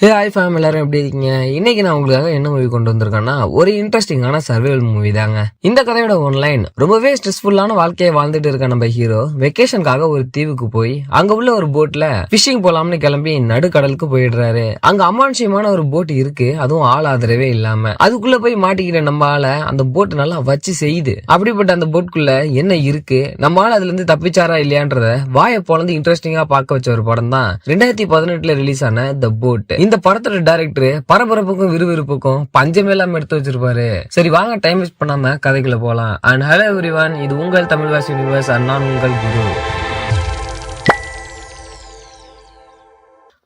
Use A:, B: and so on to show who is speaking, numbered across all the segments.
A: Hey hi fame எல்லாரும் எப்படி இருக்கீங்க? இன்னைக்கு நான் உங்களுக்காக என்ன மூவி கொண்டு வந்திருக்கேன்னா ஒரு இன்ட்ரெஸ்டிங்கான சர்வைவல் மூவி தாங்க. இந்த கதையோட ஒன்லைன் ரொம்பவே ஸ்ட்ரெஸ்ஃபுல்லான வாழ்க்கையை வாழ்ந்துட்டு இருக்க நம்ம ஹீரோ வெக்கேஷனுக்காக ஒரு தீவுக்கு போய் அங்க உள்ள ஒரு போட்ல ஃபிஷிங் போலாம்னு கிளம்பி நடுக்கடலுக்கு போயிடுறாரு. அங்க அமானுஷ்யமான ஒரு போட் இருக்கு அதுவும் ஆள் ஆதரவே இல்லாம. அதுக்குள்ள போய் மாட்டிக்கிற நம்ம ஆளை அந்த போட் நல்லா வச்சு செய்யுது. அப்படிப்பட்ட அந்த போட்குள்ள என்ன இருக்கு? நம்ம ஆள் அதுல இருந்து தப்பிச்சாரா இல்லையான்றத வாயை போலந்து இன்ட்ரெஸ்டிங்கா பார்க்க வச்ச ஒரு படம் தான் ரெண்டாயிரத்தி பதினெட்டுல ரிலீஸ் ஆன த போட் இந்த படத்தோட டைரக்டர் பரபரப்புக்கும் விறுவிறுப்புக்கும் பஞ்சமே இல்லாம எடுத்து வச்சிருப்பாரு. சரி வாங்க டைம் வேஸ்ட் பண்ணாம கதைக்குள்ள போலாம். அண்ட் ஹலோ எவ்ரிவன் இது உங்கள் தமிழ் வாசி யூனிவர்ஸ் அண்ட் நான் உங்கள் குரு.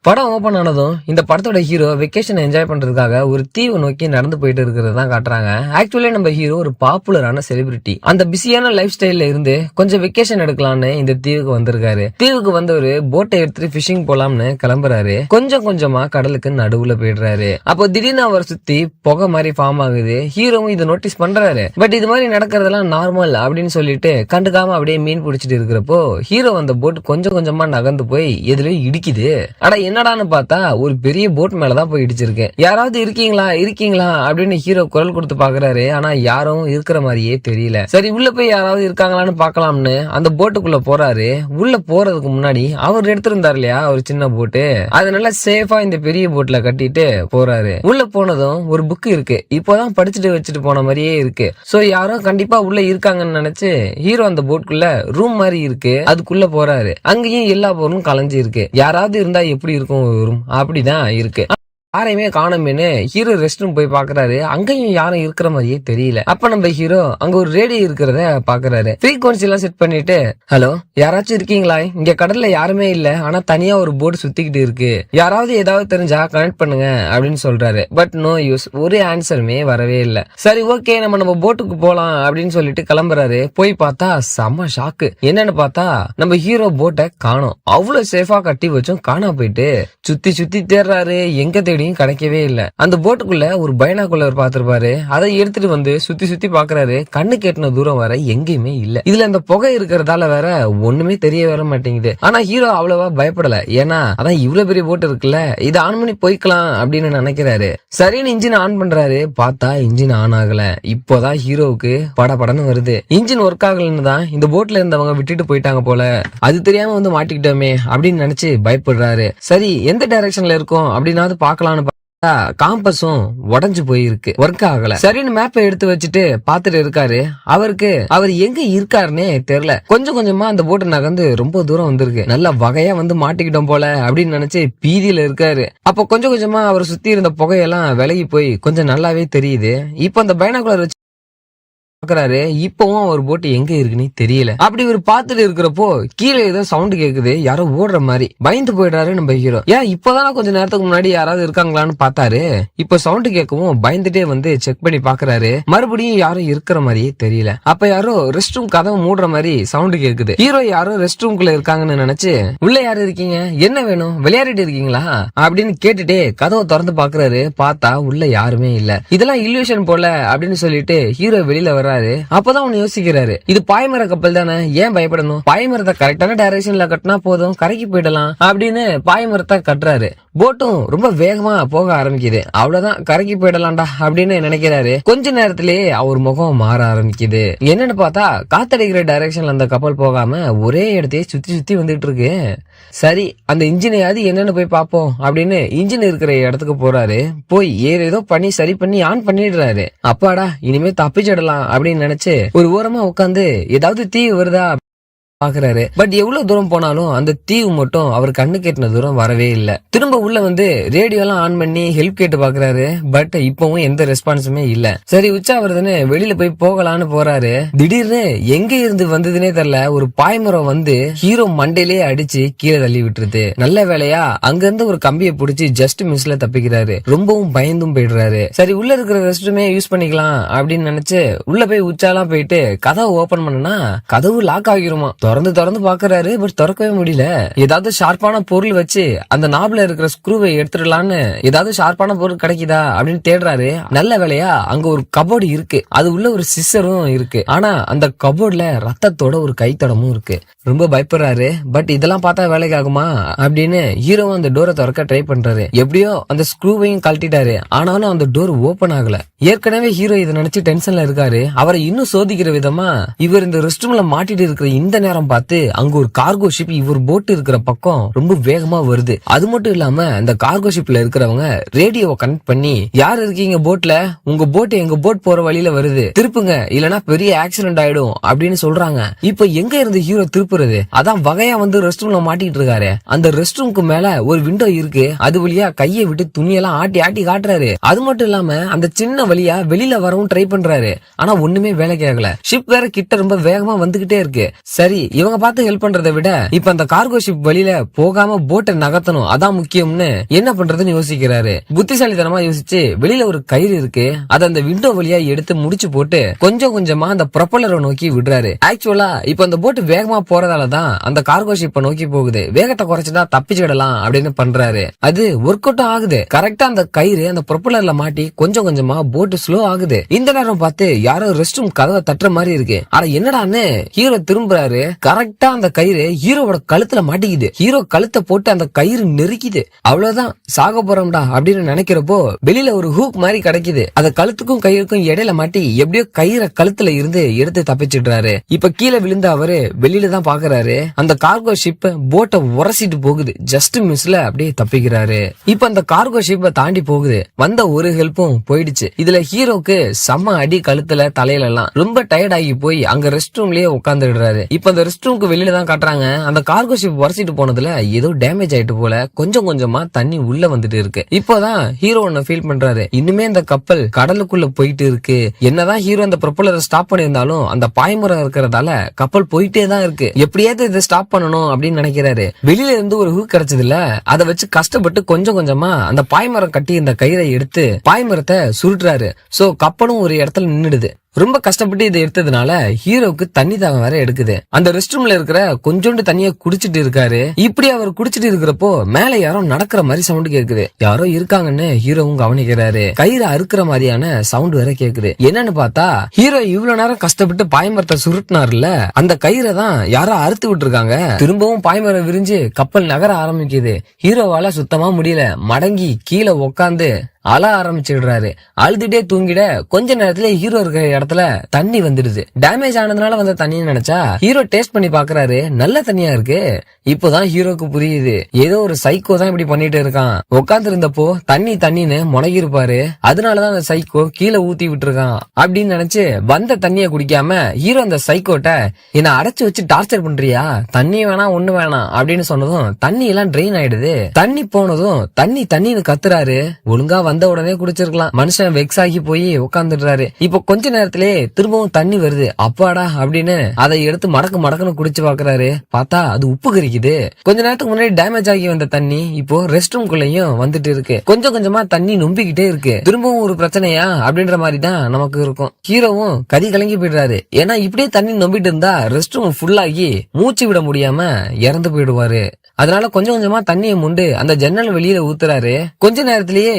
A: படம் ஓப்பன் ஆனதும் இந்த படத்தோட ஹீரோ வெக்கேஷன் என்ஜாய் பண்றதுக்காக ஒரு தீவு நோக்கி நடந்து போயிட்டு இருக்கிறது தான் காட்டுறாங்க. ஆக்சுவலி நம்ம ஹீரோ ஒரு பாப்புலரான செலிபிரிட்டி அந்த பிஸியான லைஃப் ஸ்டைல்ல இருந்து கொஞ்சம் வெக்கேஷன் எடுக்கலாம்னு இந்த தீவுக்கு வந்திருக்காரு. தீவுக்கு வந்தவரு போட்டை எடுத்துட்டு ஃபிஷிங் போலாம்னு கிளம்புறாரு. கொஞ்சம் கொஞ்சமா கடலுக்கு நடுவுல போயிடுறாரு. அப்போ திடீர்னு அவரை சுத்தி புகை மாதிரி ஃபார்ம் ஆகுது. ஹீரோவும் இதை நோட்டீஸ் பண்றாரு. பட் இது மாதிரி நடக்கிறதெல்லாம் நார்மல் அப்படின்னு சொல்லிட்டு கண்டுக்காம அப்படியே மீன் பிடிச்சிட்டு இருக்கிறப்போ ஹீரோ அந்த போட் கொஞ்சம் கொஞ்சமா நகர்ந்து போய் எதுலயும் இடிக்குது. ஆனா என்னடான்னு பார்த்தா ஒரு பெரிய போட் மேலதான் போய் இடிச்சிருக்கேன். யாராவது இருக்கீங்களா? இருக்கீங்களா? அப்படின்னு ஹீரோ குரல் கொடுத்து பாக்குறாரு. ஆனா யாரும் இருக்கிற மாதிரியே தெரியல. சரி உள்ள போய் யாராவது இருக்காங்களான்னு பாக்கலாம்னு அந்த போட்டுக்குள்ள போறாரு. உள்ள போறதுக்கு முன்னாடி அவர் எடுத்திருந்தார் இல்லையா? ஒரு சின்ன போட்டு அது நல்லா சேஃபா இந்த பெரிய போட்ல கட்டிட்டு போறாரு. உள்ள போனதும் ஒரு புக் இருக்கு. இப்போதான் படிச்சுட்டு வச்சுட்டு போன மாதிரியே இருக்கு. சோ யாரும் கண்டிப்பா உள்ள இருக்காங்கன்னு நினைச்சு ஹீரோ அந்த போட்குள்ள ரூம் மாதிரி இருக்கு. அதுக்குள்ள போறாரு. அங்கேயும் எல்லா பொருளும் கலைஞ்சு இருக்கு யாராவது இருந்தா எப்படி இருக்கும் வரும். ரூம் அப்படிதான் இருக்கு. யாரையுமே காணோமேனு ஹீரோ ரெஸ்ட் ரூம் போய் பாக்குறாரு. அங்கேயும் யாரும் இருக்கிற மாதிரியே தெரியல. அப்ப நம்ம ஹீரோ அங்க ஒரு ரேடியோ இருக்கிறத பாக்குறாரு. ஃப்ரீக்வன்சி எல்லாம் செட் பண்ணிட்டு ஹலோ யாராச்சும் இருக்கீங்களா? இங்க கடல்ல யாருமே இல்ல. ஆனா தனியா ஒரு போர்டு சுத்திக்கிட்டு இருக்கு. யாராவது ஏதாவது தெரிஞ்சா கனெக்ட் பண்ணுங்க அப்படின்னு சொல்றாரு. பட் நோ யூஸ் ஒரு ஆன்சருமே வரவே இல்ல. சரி ஓகே நம்ம நம்ம போட்டுக்கு போலாம் அப்படின்னு சொல்லிட்டு கிளம்புறாரு. போய் பார்த்தா செம்ம ஷாக்கு என்னன்னு பார்த்தா நம்ம ஹீரோ போட்டை காணோம். அவ்வளவு சேஃபா கட்டி வச்சும் காணா போயிட்டு சுத்தி சுத்தி தேடுறாரு எங்க தேடி தேடியும் கிடைக்கவே இல்லை. அந்த போட்டுக்குள்ள ஒரு பைனாக்குள்ளர் பாத்திருப்பாரு. அதை எடுத்துட்டு வந்து சுத்தி சுத்தி பாக்குறாரு. கண்ணு கேட்டின தூரம் வர எங்கேயுமே இல்ல. இதுல அந்த புகை இருக்கிறதால வேற ஒண்ணுமே தெரிய வர மாட்டேங்குது. ஆனா ஹீரோ அவ்வளவா பயப்படல. ஏன்னா அதான் இவ்வளவு பெரிய போட்டு இருக்குல்ல. இது ஆன் பண்ணி போய்க்கலாம் அப்படின்னு நினைக்கிறாரு. சரின்னு இன்ஜின் ஆன் பண்றாரு. பார்த்தா இன்ஜின் ஆன் ஆகல. இப்போதான் ஹீரோவுக்கு படபடன்னு வருது. இன்ஜின் ஒர்க் ஆகலன்னு தான் இந்த போட்ல இருந்தவங்க விட்டுட்டு போயிட்டாங்க போல. அது தெரியாம வந்து மாட்டிக்கிட்டோமே அப்படின்னு நினைச்சு பயப்படுறாரு. சரி எந்த டைரக்ஷன்ல இருக்கும் அப்படின்னாவது பாக்கலாம் காம்பஸும் உடைஞ்சு போயிருக்கு. ஒர்க் ஆகல. சரின்னு மேப்பை எடுத்து வச்சுட்டு பாத்துட்டு இருக்காரு. அவருக்கு அவர் எங்க இருக்காருன்னே தெரியல. கொஞ்சம் கொஞ்சமா அந்த போட்டு நகர்ந்து ரொம்ப தூரம் வந்திருக்கு. நல்ல வகையா வந்து மாட்டிக்கிட்டோம் போல அப்படின்னு நினைச்சு பீதியில இருக்காரு. அப்ப கொஞ்சம் கொஞ்சமா அவர் சுத்தி இருந்த புகையெல்லாம் விலகி போய் கொஞ்சம் நல்லாவே தெரியுது. இப்ப அந்த பைனாகுலர் வச்சு பாக்குறாரு. இப்பவும் அவர் போட்டு எங்க இருக்குன்னு தெரியல. அப்படி இவர் பாத்துட்டு இருக்கிறப்போ கீழே ஏதோ சவுண்ட் கேக்குது. யாரோ ஓடுற மாதிரி. பயந்து போயிடுறாரு நம்ம ஹீரோ ஏன் இப்பதான் கொஞ்ச நேரத்துக்கு முன்னாடி யாராவது இருக்காங்களான்னு பார்த்தாரு. இப்ப சவுண்ட் கேட்கவும் பயந்துட்டே வந்து செக் பண்ணி பாக்குறாரு. மறுபடியும் யாரும் இருக்கிற மாதிரியே தெரியல. அப்ப யாரோ ரெஸ்ட் ரூம் கதவை மூடுற மாதிரி சவுண்ட் கேக்குது. ஹீரோ யாரோ ரெஸ்ட் ரூம்குள்ள இருக்காங்கன்னு நினைச்சு உள்ள யாரு இருக்கீங்க? என்ன வேணும்? விளையாடிட்டு இருக்கீங்களா? அப்படின்னு கேட்டுட்டே கதவை திறந்து பாக்குறாரு. பார்த்தா உள்ள யாருமே இல்ல. இதெல்லாம் இல்யூஷன் போல அப்படின்னு சொல்லிட்டு ஹீரோ வெளியில வர்றாரு அப்பதான் அவன் யோசிக்கிறாரு. இது பாய்மர கப்பல் தானே? ஏன் பயப்படணும்? பாய்மரத்தை கரெக்டான டைரக்ஷன்ல கட்டினா போதும். கரைக்கு போயிடலாம். அப்படின்னு பாய்மரத்தை கட்டுறாரு. போட்டும் ரொம்ப வேகமா போக ஆரம்பிக்குது. அவ்வளவுதான் கரங்கி போயிடலாம்டா அப்படின்னு நினைக்கிறாரு. கொஞ்ச நேரத்திலேயே அவர் முகம் மாற ஆரம்பிக்குது. என்னன்னு பார்த்தா காத்தடிக்கிற டைரக்ஷன்ல அந்த கப்பல் போகாம ஒரே இடத்தையே சுத்தி சுத்தி வந்துட்டு இருக்கு. சரி அந்த இன்ஜினையாவது என்னன்னு போய் பார்ப்போம் அப்படின்னு இன்ஜின் இருக்கிற இடத்துக்கு போறாரு. போய் ஏறு ஏதோ பண்ணி சரி பண்ணி ஆன் பண்ணிடுறாரு. அப்பாடா இனிமே தப்பிச்சிடலாம் அப்படின்னு நினைச்சு ஒரு ஓரமா உட்காந்து ஏதாவது தீ வருதா பாக்குறாரு. பட் எவ்வளவு தூரம் போனாலும் அந்த தீவு மட்டும் அவர் கண்ணு கேட்டின தூரம் வரவே இல்ல. திரும்ப உள்ள வந்து ரேடியோ எல்லாம் ஆன் பண்ணி ஹெல்ப் கேட்டு பாக்குறாரு. பட் இப்பவும் எந்த ரெஸ்பான்ஸுமே இல்ல. சரி உச்சா வருதுன்னு வெளியில போய் போகலான்னு போறாரு. திடீர்னு எங்க இருந்து வந்ததுனே தெரியல ஒரு பாய்மரம் வந்து ஹீரோ மண்டையிலேயே அடிச்சு கீழே தள்ளி விட்டுருது. நல்ல வேலையா அங்க இருந்து ஒரு கம்பியை புடிச்சு ஜஸ்ட் மிஸ்ல தப்பிக்கிறாரு. ரொம்பவும் பயந்தும் போயிடுறாரு. சரி உள்ள இருக்கிற ரெஸ்ட் ரூமே யூஸ் பண்ணிக்கலாம் அப்படின்னு நினைச்சு உள்ள போய் உச்சாலாம் போயிட்டு கதவை ஓபன் பண்ணனா கதவு லாக் ஆகிருமா? திறந்து திறந்து பாக்குறாரு பட் திறக்கவே முடியல. ஏதாவது ஷார்ப்பான பொருள் வச்சு அந்த நாப்ல இருக்கிற ஸ்க்ரூவை எடுத்துடலான்னு ஏதாவது ஷார்ப்பான பொருள் கிடைக்குதா அப்படின்னு தேடுறாரு. நல்ல வேலையா அங்க ஒரு கபோர்டு இருக்கு. அது உள்ள ஒரு சிஸ்டரும் இருக்கு. ஆனா அந்த கபோர்ட்ல ரத்தத்தோட ஒரு கைத்தடமும் இருக்கு. ரொம்ப பயப்படுறாரு. பட் இதெல்லாம் பார்த்தா வேலைக்கு ஆகுமா? அப்படின்னு ஹீரோவும் அந்த டோரை திறக்க ட்ரை பண்றாரு. எப்படியோ அந்த ஸ்க்ரூவையும் கழட்டிட்டாரு. ஆனாலும் அந்த டோர் ஓபன் ஆகல. ஏற்கனவே ஹீரோ இதை நினைச்சு டென்ஷன்ல இருக்காரு. அவரை இன்னும் சோதிக்கிற விதமா இவர் இந்த ரெஸ்ட் ரூம்ல மாட்டிட்டு இருக்கிற இந்த நேரம் பார்த்து அங்க ஒரு கார்கோ ஷிப் இவர் போட் இருக்கிற பக்கம் ரொம்ப வேகமா வருது. அது மட்டும் இல்லாம அந்த கார்கோ ஷிப்ல இருக்கிறவங்க ரேடியோவை கனெக்ட் பண்ணி யார் இருக்கீங்க போட்ல உங்க போட் எங்க போட் போற வழியில வருது. திருப்புங்க. இல்லனா பெரிய ஆக்சிடென்ட் ஆயிடும். அப்படின்னு சொல்றாங்க. இப்ப எங்க இருந்து ஹீரோ திருப்புறது? அதான் வகையா வந்து ரெஸ்ட் ரூம்ல மாட்டிட்டு இருக்காரு. அந்த ரெஸ்ட் ரூம்க்கு மேல ஒரு விண்டோ இருக்கு. அது வழியா கையை விட்டு துணியெல்லாம் ஆட்டி ஆட்டி காட்டுறாரு. அது மட்டும் இல்லாம அந்த சின்ன வழியா வெளியில வரவும் ட்ரை பண்றாரு. ஆனா ஒண்ணுமே வேலைக்கு ஆகல. ஷிப் வேற கிட்ட ரொம்ப வேகமா வந்துகிட்டே இருக்கு. சரி இவங்க பார்த்து ஹெல்ப் பண்றதை விட இப்ப அந்த கார்கோ ஷிப் வழியில போகாம போட்டை நகர்த்தணும் அதான் முக்கியம்னு என்ன பண்றதுன்னு யோசிக்கிறாரு. புத்திசாலித்தனமா யோசிச்சு வெளியில ஒரு கயிறு இருக்கு அதை அந்த விண்டோ வழியா எடுத்து முடிச்சு போட்டு கொஞ்சம் கொஞ்சமா அந்த ப்ரொப்பலரை நோக்கி விடுறாரு. ஆக்சுவலா இப்ப அந்த போட்டு வேகமா போறதால தான் அந்த கார்கோ ஷிப்பை நோக்கி போகுது. வேகத்தை குறைச்சுட்டா தப்பிச்சுடலாம் அப்படின்னு பண்றாரு. அது ஒர்க் அவுட் ஆகுது. கரெக்டா அந்த கயிறு அந்த ப்ரொப்பலர்ல மாட்டி கொஞ்சம் கொஞ்சமா போட்டு ஸ்லோ ஆகுது. இந்த நேரம் பார்த்து யாரோ ரெஸ்ட் ரூம் கதவை தட்டுற மாதிரி இருக்கு. ஆனா என்னடான்னு ஹீரோ திரும்புறாரு. கரெக்டா அந்த கயிறு ஹீரோவோட கழுத்துல மாட்டிக்குது. ஹீரோ கழுத்தை போட்டு அந்த கயிறு நெருக்கிது. அவ்வளவுதான் சாக போறோம்டா அப்படின்னு நினைக்கிறப்போ வெளியில ஒரு ஹூக் மாதிரி கிடைக்குது. அத கழுத்துக்கும் கயிறுக்கும் இடையில மாட்டி எப்படியோ கயிறை கழுத்துல இருந்து எடுத்து தப்பிச்சிடுறாரு. இப்ப கீழே விழுந்த அவரு வெளியில தான் பாக்குறாரு. அந்த கார்கோ ஷிப் போட்டை உரசிட்டு போகுது. ஜஸ்ட் மிஸ்ல அப்படியே தப்பிக்கிறாரு. இப்ப அந்த கார்கோ ஷிப்பை தாண்டி போகுது. வந்த ஒரு ஹெல்ப்பும் போயிடுச்சு. இதுல ஹீரோக்கு செம்ம அடி கழுத்துல தலையில எல்லாம் ரொம்ப டயர்ட் ஆகி போய் அங்க ரெஸ்ட் ரூம்லயே உட்காந்துடுறாரு இப்ப அந்த ரெஸ்ட் ரூமுக்கு வெளியில தான் காட்டுறாங்க. அந்த கார்கோ ஷிப் உரசிட்டு போனதுல ஏதோ டேமேஜ் ஆயிட்டு போல கொஞ்சம் கொஞ்சமா தண்ணி உள்ள வந்துட்டு இருக்கு. இப்போதான் ஹீரோ ஒன்னு ஃபீல் பண்றாரு. இன்னுமே இந்த கப்பல் கடலுக்குள்ள போயிட்டு இருக்கு. என்னதான் ஹீரோ அந்த ப்ரொப்பலரை ஸ்டாப் பண்ணியிருந்தாலும் அந்த பாய்மரம் இருக்கிறதால கப்பல் போயிட்டே தான் இருக்கு. எப்படியாவது இதை ஸ்டாப் பண்ணணும் அப்படின்னு நினைக்கிறாரு. வெளியில இருந்து ஒரு ஹூக் கிடைச்சது இல்ல அதை வச்சு கஷ்டப்பட்டு கொஞ்சம் கொஞ்சமா அந்த பாய்மரம் கட்டி இந்த கயிறை எடுத்து பாய்மரத்தை சுருட்டுறாரு. சோ கப்பலும் ஒரு இடத்துல நின்னுடுது. ரொம்ப கஷ்டப்பட்டு இதை எடுத்ததுனால ஹீரோவுக்கு தண்ணி தாகம் வேற எடுக்குது. அந்த ரெஸ்ட் ரூம்ல இருக்கிற கொஞ்சோண்டு தண்ணிய குடிச்சிட்டு இருக்காரு. இப்படி அவர் குடிச்சிட்டு இருக்கிறப்போ மேல யாரோ நடக்கிற மாதிரி சவுண்ட் கேக்குது. யாரோ இருக்காங்கன்னு ஹீரோவும் கவனிக்கிறாரு. கயிறு அறுக்கிற மாதிரியான சவுண்ட் வேற கேக்குது. என்னன்னு பார்த்தா ஹீரோ இவ்வளவு நேரம் கஷ்டப்பட்டு பாய்மரத்தை சுருட்டினார்ல அந்த கயிறை தான் யாரோ அறுத்து விட்டுருக்காங்க. திரும்பவும் பாய்மரம் விரிஞ்சு கப்பல் நகர ஆரம்பிக்குது. ஹீரோவால சுத்தமா முடியல. மடங்கி கீழே உக்காந்து அழ ஆரம்பிச்சிடுறாரு. அழுதுட்டே தூங்கிட கொஞ்ச நேரத்துல ஹீரோ இருக்கிற இடத்துல தண்ணி வந்துடுது. டேமேஜ் ஆனதுனால வந்த தண்ணின்னு நினைச்சா ஹீரோ டேஸ்ட் பண்ணி பாக்குறாரு. நல்ல தண்ணியா இருக்கு. இப்போதான் ஹீரோக்கு புரியுது. ஏதோ ஒரு சைக்கோ தான் இப்படி பண்ணிட்டு இருக்கான். உட்கார்ந்து இருந்தப்போ தண்ணி தண்ணின்னு முனகி இருப்பாரு அதனாலதான் அந்த சைக்கோ கீழே ஊத்தி விட்டுருக்கான். அப்படின்னு நினைச்சு வந்த தண்ணிய குடிக்காம ஹீரோ அந்த சைக்கோட்ட என்ன அடைச்சு வச்சு டார்ச்சர் பண்றியா? தண்ணி வேணாம் ஒண்ணு வேணாம் அப்படின்னு சொன்னதும் தண்ணி எல்லாம் ட்ரெயின் ஆயிடுது. தண்ணி போனதும் தண்ணி தண்ணின்னு கத்துறாரு. ஒழுங்கா வந்த உடனே குடிச்சிருக்கலாம். மனுஷன் வெக்ஸ் ஆகி போய் உட்காந்துடுறாரு இப்போ கொஞ்ச நேரத்திலே திரும்பவும் தண்ணி வருது. அப்பாடா அப்படின்னு அதை எடுத்து மடக்கு மடக்குன்னு குடிச்சு பாக்குறாரு. பார்த்தா அது உப்பு கரிக்குது. கொஞ்ச நேரத்துக்கு முன்னாடி டேமேஜ் ஆகி வந்த தண்ணி இப்போ ரெஸ்ட் ரூம்குள்ளயும் வந்துட்டு இருக்கு. கொஞ்சம் கொஞ்சமா தண்ணி நொம்பிக்கிட்டே இருக்கு. திரும்பவும் ஒரு பிரச்சனையா அப்படின்ற மாதிரி தான் நமக்கு இருக்கும். ஹீரோவும் கதி கலங்கி போயிடுறாரு. ஏன்னா இப்படியே தண்ணி நொம்பிட்டு இருந்தா ரெஸ்ட் ரூம் ஃபுல்லாகி மூச்சு விட முடியாம இறந்து போயிடுவாரு. அதனால கொஞ்சம் கொஞ்சமா தண்ணியை முண்டு அந்த ஜன்னல் வெளியில ஊத்துறாரு. கொஞ்ச நேரத்திலேயே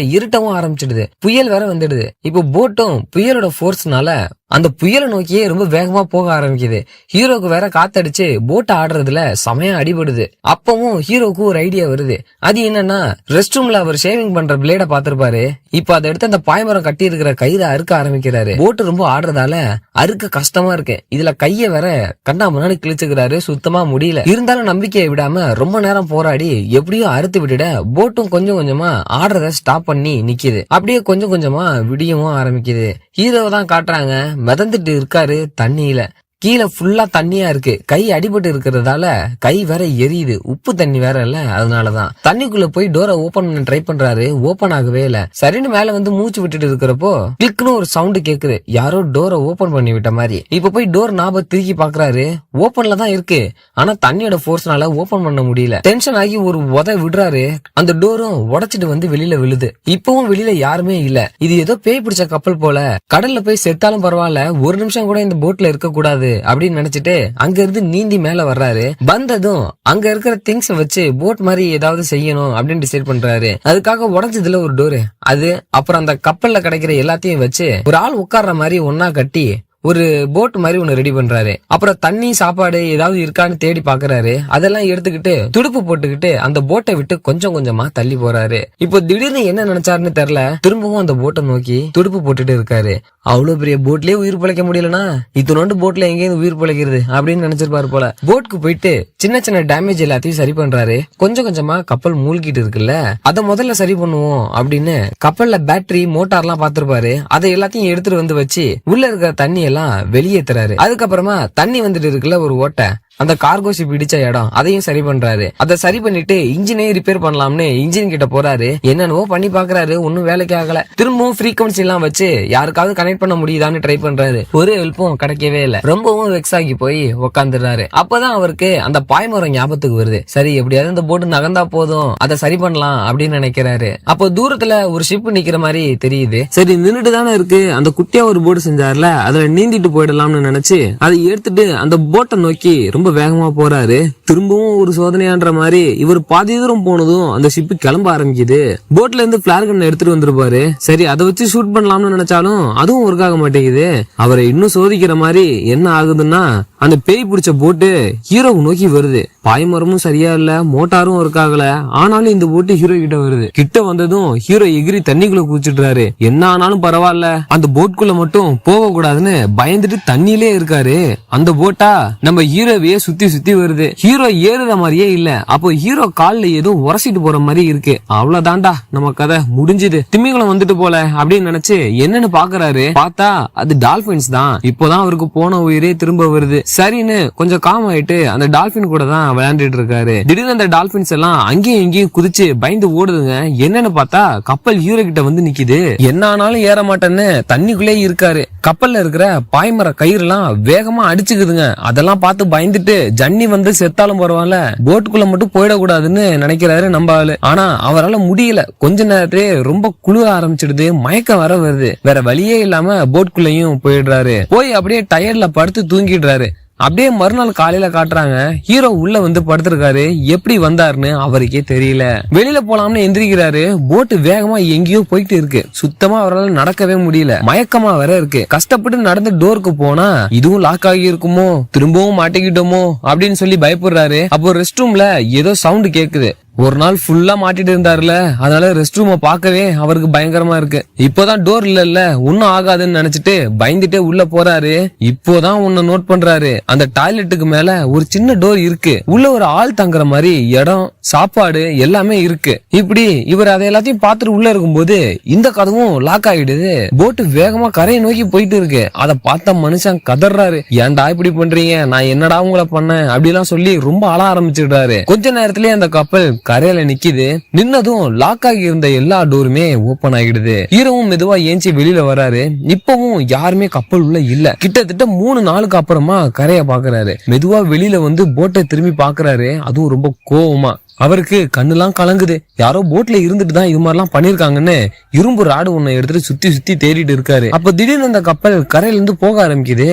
A: இருட்டவும் ஆரம்பிச்சிடுது. புயல் வேற வந்துடுது. இப்போ போட்டும் புயலோட ஃபோர்ஸ்னால அந்த புயலை நோக்கியே ரொம்ப வேகமா போக ஆரம்பிக்குது. ஹீரோக்கு வேற காத்தடிச்சு போட்டை ஆடுறதுல செமையா அடிபடுது. அப்பவும் ஹீரோக்கு ஒரு ஐடியா வருது. அது என்னன்னா ரெஸ்ட் ரூம்ல அவர் ஷேவிங் பண்ற பிளேட பாத்திருப்பாரு இப்ப அதை எடுத்து அந்த பாய்மரம் கட்டி இருக்கிற கயிறை அறுக்க ஆரம்பிக்கிறாரு. போட்டு ரொம்ப ஆடுறதால அறுக்க கஷ்டமா இருக்கு. இதுல கைய வேற கண்ணா முன்னாடி கிழிச்சுக்கிறாரு. சுத்தமா முடியல. இருந்தாலும் நம்பிக்கையை விடாம ரொம்ப நேரம் போராடி எப்படியோ அறுத்து விட்டுட போட்டும் கொஞ்சம் கொஞ்சமா ஆடுறத ஸ்டாப் பண்ணி நிக்குது. அப்படியே கொஞ்சம் கொஞ்சமா விடியவும் ஆரம்பிக்குது. ஹீரோவை தான் காட்டுறாங்க. மிதந்துட்டு இருக்காரு தண்ணியில. கீழே ஃபுல்லாக தண்ணியா இருக்கு. கை அடிபட்டு இருக்கிறதால கை வேற எரியுது. உப்பு தண்ணி வேற இல்ல. அதனாலதான். தண்ணிக்குள்ள போய் டோரை ஓபன் பண்ண ட்ரை பண்றாரு. ஓபன் ஆகவே இல்ல. சரின்னு மேல வந்து மூச்சு விட்டுட்டு இருக்கிறப்போ கிளிக்னு ஒரு சவுண்டு கேக்குது. யாரோ டோரை ஓபன் பண்ணி விட்ட மாதிரி. இப்ப போய் டோர் நாப திருக்கி பாக்குறாரு. ஓபன்ல தான் இருக்கு. ஆனா தண்ணியோட ஃபோர்ஸ்னால ஓபன் பண்ண முடியல. டென்ஷன் ஆகி ஒரு உத விடுறாரு. அந்த டோரும் உடச்சிட்டு வந்து வெளியில விழுது. இப்பவும் வெளியில யாருமே இல்ல. இது ஏதோ பேய் பிடிச்ச கப்பல் போல. கடல்ல போய் செத்தாலும் பரவாயில்ல. ஒரு நிமிஷம் கூட இந்த போட்ல இருக்க கூடாது அப்படின்னு நினைச்சிட்டு அங்க இருந்து நீந்தி மேல வர்றாரு. வந்ததும் அங்க இருக்கிற திங்ஸ் வச்சு போட் மாதிரி ஏதாவது செய்யணும் அப்படின்னு டிசைட் பண்றாரு. அதுக்காக உடஞ்சதுல ஒரு டோரு. அது அப்புறம் அந்த கப்பல்ல கிடைக்கிற எல்லாத்தையும் வச்சு ஒரு ஆள் உட்கார்ற மாதிரி ஒன்னா கட்டி ஒரு போட் மாதிரி ஒன்று ரெடி பண்றாரு. அப்புறம் தண்ணி சாப்பாடு ஏதாவது இருக்கான்னு தேடி பாக்குறாரு. அதெல்லாம் எடுத்துக்கிட்டு துடுப்பு போட்டுக்கிட்டு அந்த போட்டை விட்டு கொஞ்சம் கொஞ்சமா தள்ளி போறாரு. இப்போ திடீர்னு என்ன நினைச்சாருன்னு தெரியல. திரும்பவும் அந்த போட்டை நோக்கி துடுப்பு போட்டுட்டு இருக்காரு. அவ்வளவு பெரிய போட்லயே உயிர் பிழைக்க முடியலனா? இத்தனோண்டு போட்ல எங்கேயும் உயிர் பிழைக்கிறது அப்படின்னு நினைச்சிருப்பாரு போல. போட்க்கு போயிட்டு சின்ன சின்ன டேமேஜ் எல்லாத்தையும் சரி பண்றாரு. கொஞ்சம் கொஞ்சமா கப்பல் மூழ்கிட்டு இருக்குல்ல. அதை முதல்ல சரி பண்ணுவோம் அப்படின்னு கப்பல்ல பேட்டரி மோட்டார்லாம் பார்த்திருப்பாரு. அதை எல்லாத்தையும் எடுத்துட்டு வந்து வச்சு உள்ள இருக்கிற தண்ணி எல்லாம் வெளியேத்துறாரு. அதுக்கப்புறமா தண்ணி வந்துட்டு இருக்குல்ல ஒரு ஓட்டை அந்த கார்கோ ஷிப் இடிச்ச இடம் அதையும் சரி பண்றாரு. அதை சரி பண்ணிட்டு இன்ஜினையும் ரிப்பேர் பண்ணலாம்னு இன்ஜின் கிட்ட போறாரு. என்னென்னவோ பண்ணி பாக்குறாரு ஒன்னும் வேலைக்கு ஆகல. திரும்பவும் ஃப்ரீக்வன்சி எல்லாம் வச்சு யாருக்காவது கனெக்ட் பண்ண முடியுதான்னு ட்ரை பண்றாரு. ஒரு ஹெல்ப்பும் கிடைக்கவே இல்ல. ரொம்பவும் வெக்ஸ் ஆகி போய் உக்காந்துடுறாரு. அப்பதான் அவருக்கு அந்த பாய்மரம் ஞாபகத்துக்கு வருது. சரி எப்படியாவது இந்த போட்டு நகர்ந்தா போதும். அதை சரி பண்ணலாம் அப்படின்னு நினைக்கிறாரு. அப்போ தூரத்துல ஒரு ஷிப் நிக்கிற மாதிரி தெரியுது. சரி நின்னுட்டு தானே இருக்கு. அந்த குட்டியா ஒரு போட்டு செஞ்சார்ல. அதுல நீந்திட்டு போயிடலாம்னு நினைச்சு அதை எடுத்துட்டு அந்த போட்டை நோக்கி ரொம்ப வேகமா போறாரு. திரும்பவும் ஒரு சோதனையான்ற மாதிரி இவர் பாதி தூரம் போனதும் அந்த ஷிப் கிளம்ப ஆரம்பிக்குது. போட்ல இருந்து பிளார் கண்ணை எடுத்துட்டு வந்திருப்பாரு. சரி அதை வச்சு ஷூட் பண்ணலாம்னு நினைச்சாலும் அதுவும் ஒர்க் ஆக மாட்டேங்குது. அவரை இன்னும் சோதிக்கிற மாதிரி என்ன ஆகுதுன்னா அந்த பேய் பிடிச்ச போட்டு ஹீரோவை நோக்கி வருது. பாய்மரமும் சரியா இல்ல மோட்டாரும் ஒர்க் ஆகல. ஆனாலும் இந்த போட்டு ஹீரோ கிட்ட வருது. கிட்ட வந்ததும் ஹீரோ எகிரி தண்ணிக்குள்ள குதிச்சிடுறாரு. என்ன ஆனாலும் பரவாயில்ல அந்த போட்குள்ள மட்டும் போக கூடாதுன்னு பயந்துட்டு தண்ணியிலே இருக்காரு. அந்த போட்டா நம்ம ஹீரோவே அப்படியே சுத்தி சுத்தி வருது. ஹீரோ ஏறுற மாதிரியே இல்ல. அப்போ ஹீரோ கால்ல ஏதோ உரசிட்டு போற மாதிரி இருக்கு. அவ்வளவுதான்டா. நம்ம கதை முடிஞ்சுது. திமிங்கலம் வந்துட்டு போல அப்படின்னு நினைச்சு என்னன்னு பாக்குறாரு? பார்த்தா அது டால்பின்ஸ் தான். இப்போதான் அவருக்கு போன உயிரே திரும்ப வருது. சரின்னு கொஞ்சம் காம் ஆயிட்டு அந்த டால்பின் கூட தான் விளையாண்டுட்டு இருக்காரு. திடீர்னு அந்த டால்பின்ஸ் எல்லாம் அங்கேயும் இங்கேயும் குதிச்சு பயந்து ஓடுதுங்க. என்னன்னு பார்த்தா கப்பல் ஹீரோ கிட்ட வந்து நிக்குது. என்ன ஆனாலும் ஏற மாட்டேன்னு தண்ணிக்குள்ளே இருக்காரு. கப்பல்ல இருக்கிற பாய்மர கயிறு எல்லாம் வேகமா அடிச்சுக்குதுங்க. அதெல்லாம் பார்த்து பயந்துட்டு ஜன்னி வந்து செத்தாலும் பரவாயில்ல போட்டுக்குள்ள மட்டும் போயிடக்கூடாதுன்னு நினைக்கிறாரு நம்ம ஆளு. ஆனா அவரால் முடியல. கொஞ்ச நேரத்திலே ரொம்ப குளிர ஆரம்பிச்சிடுது மயக்கம் வர வருது. வேற வழியே இல்லாம போட்குள்ளேயும் போயிடுறாரு. போய் அப்படியே டயர்ல படுத்து தூங்கிடுறாரு. அப்படியே மறுநாள் காலையில காட்டுறாங்க. ஹீரோ உள்ள வந்து படுத்திருக்காரு. எப்படி வந்தாருன்னு அவருக்கே தெரியல. வெளியில போலாம்னு எந்திரிக்கிறாரு. போட்டு வேகமா எங்கேயோ போயிட்டு இருக்கு. சுத்தமா அவரால் நடக்கவே முடியல. மயக்கமா வேற இருக்கு. கஷ்டப்பட்டு நடந்து டோருக்கு போனா இதுவும் லாக் ஆகி இருக்குமோ திரும்பவும் மாட்டிக்கிட்டோமோ? அப்படின்னு சொல்லி பயப்படுறாரு. அப்போ ரெஸ்ட் ரூம்ல ஏதோ சவுண்ட் கேக்குது. ஒரு நாள் ஃபுல்லா மாட்டிட்டு இருந்தாருல அதனால ரெஸ்ட் ரூமை பார்க்கவே அவருக்கு பயங்கரமா இருக்கு. இப்போதான் டோர் இல்ல இல்ல ஒன்னும் ஆகாதுன்னு நினைச்சிட்டு பயந்துட்டே உள்ள போறாரு. இப்போதான் உன்னை நோட் பண்றாரு. அந்த டாய்லெட்டுக்கு மேல ஒரு சின்ன டோர் இருக்கு. உள்ள ஒரு ஆள் தங்குற மாதிரி இடம் சாப்பாடு எல்லாமே இருக்கு. இப்படி இவர் அதை எல்லாத்தையும் பார்த்துட்டு உள்ள இருக்கும்போது இந்த கதவும் லாக் ஆகிடுது போட்டு வேகமா கரையை நோக்கி போயிட்டு இருக்கு. அதை பார்த்த மனுஷன் கதறாரு ஏன்டா இப்படி பண்றீங்க? நான் என்னடா உங்களை பண்ணேன்? அப்படிலாம் சொல்லி ரொம்ப அழ ஆரம்பிச்சிடுறாரு. கொஞ்ச நேரத்திலேயே அந்த கப்பல் கரையில நிக்குது. நின்னதும் லாக் ஆகி இருந்த எல்லா டோருமே ஓபன் ஆகிடுது. ஹீரோவும் மெதுவா ஏஞ்சி வெளியில வராரு. இப்பவும் யாருமே கப்பல் உள்ள இல்ல. கிட்டத்தட்ட மூணு நாளுக்கு அப்புறமா கரையை பாக்குறாரு. மெதுவா வெளியில வந்து போட்டை திரும்பி பாக்குறாரு. அதுவும் ரொம்ப கோவமா. அவருக்கு கண்ணுலாம் கலங்குது. யாரோ போட்ல இருந்துட்டு தான் இது மாதிரிலாம் பண்ணிருக்காங்கன்னு இரும்பு ராடு ஒன்னு எடுத்துட்டு சுத்தி சுத்தி தேடிட்டு இருக்காரு. அப்ப திடீர்னு அந்த கப்பல் கரையில இருந்து போக ஆரம்பிக்குது.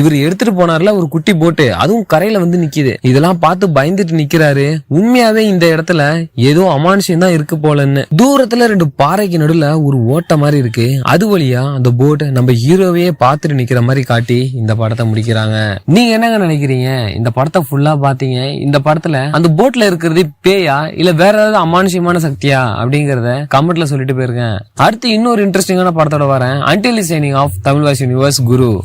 A: இவர் எடுத்துட்டு போனார்ல ஒரு குட்டி போட்டு அதுவும் கரையில வந்து நிக்குது. இதெல்லாம் பார்த்து பயந்துட்டு நிக்கிறாரு. உண்மையாவே இந்த இடத்துல ஏதோ அமானுஷம் தான் இருக்கு போலன்னு. தூரத்துல ரெண்டு பாறைக்கு நடுவுல ஒரு ஓட்ட மாதிரி இருக்கு. அது வழியா அந்த போட் நம்ம ஹீரோவையே பார்த்துட்டு நிக்கிற மாதிரி காட்டி இந்த படத்தை முடிக்கிறாங்க. நீங்க என்னங்க நினைக்கிறீங்க? இந்த படத்தை ஃபுல்லா பாத்தீங்க இந்த படத்துல அந்த போட்ல இருக்கிறது பேயா? இல்ல வேற ஏதாவது அமானுஷ்யமான சக்தியா? அப்படிங்கறத கமெண்ட்ல சொல்லிட்டு போயிருக்கேன். அடுத்து இன்னொரு இன்ட்ரெஸ்டிங்கான படத்தோட வரேன். Until signing off Tamil voice universe Guru